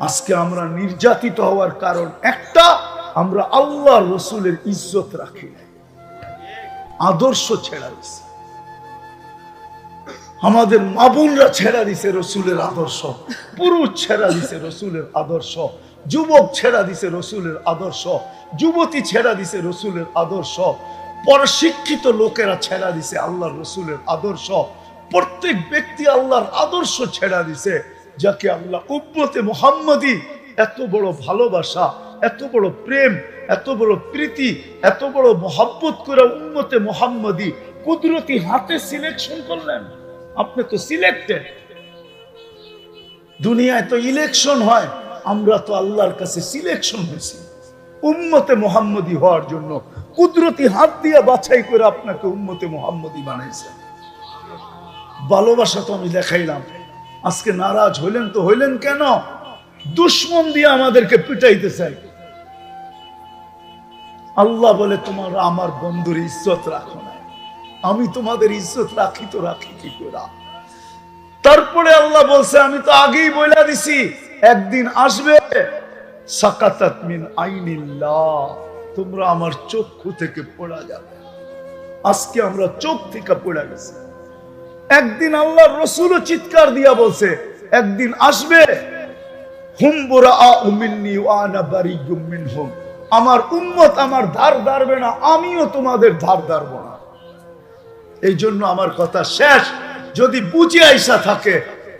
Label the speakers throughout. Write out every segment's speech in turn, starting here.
Speaker 1: আজকে আমরা নির্যাতিত হওয়ার কারণ একটা, আমরা আল্লাহ রসুলের ইজ্জত রাখি নাই। আদর্শ ছেড়া দিছে। আমাদের মাবুনরা ছেড়া দিছে রসুলের আদর্শ। পুরুষ ছেড়া দিছে রসুলের আদর্শ। যুবক ছেড়া দিছে রসুলের আদর্শ। যুবতী ছেড়া দিছে রসুলের আদর্শ। পরশিক্ষিত লোকেরা ছেড়া দিছে আল্লাহর রসুলের আদর্শ। প্রত্যেক ব্যক্তি আল্লাহর আদর্শ ছেড়া দিছে। যাকে আল্লাহ উম্মতে মোহাম্মদী, এত বড় ভালোবাসা, এত বড় প্রেম, এত বড় প্রীতি, এত বড় মহাব্বত করে উম্মতে মোহাম্মদী কুদরতি হাতে সিলেকশন করলেন। আপনি তো সিলেক্টেড। দুনিয়ায় তো ইলেকশন হয়, আমরা তো আল্লাহর কাছে সিলেকশন হয়েছি। উম্মতে মোহাম্মদী হওয়ার জন্য কুদরতি হাত দিয়ে বাছাই করে আপনাকে উম্মতে মোহাম্মদী বানাইছে। ভালোবাসা তো আমি দেখাইলাম। আজকে নারাজ হইলেন তো হইলেন কেন? দুশ্মন দিয়ে আমাদেরকে পিটাইতে চাই। আল্লাহ বলে, তোমার আমার বন্ধুর ইজ্জত রাখো না। আমি তোমাদের ইজ্জত রাখি তো রাখি কি করে? তারপরে আল্লাহ বলছে, আমি তো আগেই বইলা দিছি, একদিন আসবে তোমরা আমার চক্ষু থেকে পড়া যাবে। আজকে আমরা চোখ থেকে পড়ে গেছি। একদিন আল্লাহ রসুলও চিৎকার দিয়া বলছে, একদিন আসবে আমার উম্মত আমার ধার ধারবে না, আমিও তোমাদের ধার ধারবো না। এই জন্য আমার কথা শেষ। যদি বুঝে আইসা থাকে,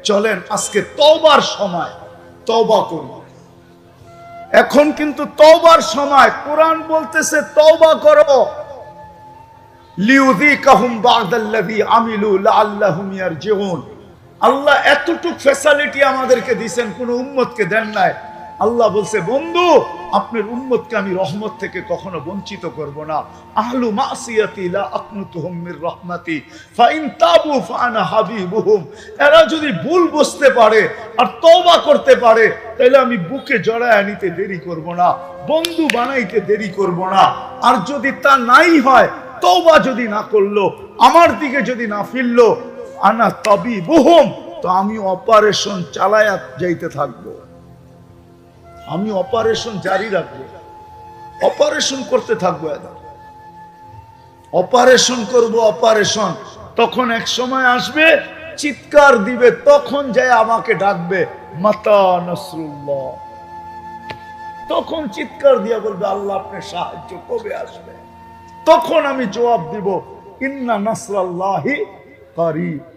Speaker 1: চলেন আজকে তওবার সময়, তওবা করব এখন কিন্তু তবার সময়, কোরআন বলতেছে তওবা করো। আল্লাহ এতটুক ফ্যাসিলিটি আমাদেরকে দিবেন কোন উম্মতকে দেন নাই। আল্লাহ বলছে, বন্ধু, আপনার উম্মতকে আমি রহমত থেকে কখনো বঞ্চিত করব না। আহলু মাসিয়াতি লা আকনুতুহুম মির রাহমাতি ফাইন তাবু ফানা হাবিবুহুম। এরা যদি ভুল বুঝতে পারে আর তওবা করতে পারে, তাহলে আমি বুকে জড়ায় নিতে দেরি করব না, বন্ধু বানাইতে দেরি করব না। আর যদি তা নাই হয় তওবা যদি না করল, আমার দিকে যদি না ফিরলো, আনা তবি বুহুম তো আমি অপারেশন চালায়া যাইতে থাকব। আমি অপারেশন জারি রাখব। অপারেশন করতে থাকব অপারেশন করব অপারেশন, তখন এক সময় আসবে, চিৎকার দিবে, তখন যায় আমাকে ডাকবে, মাতা নসরুল্লাহ। তখন চিৎকার দিয়া বলবে, আল্লাহ আপনার সাহায্য কবে আসবে তখন আমি জবাব দিব ইন্না নাসরাল্লাহি করিব।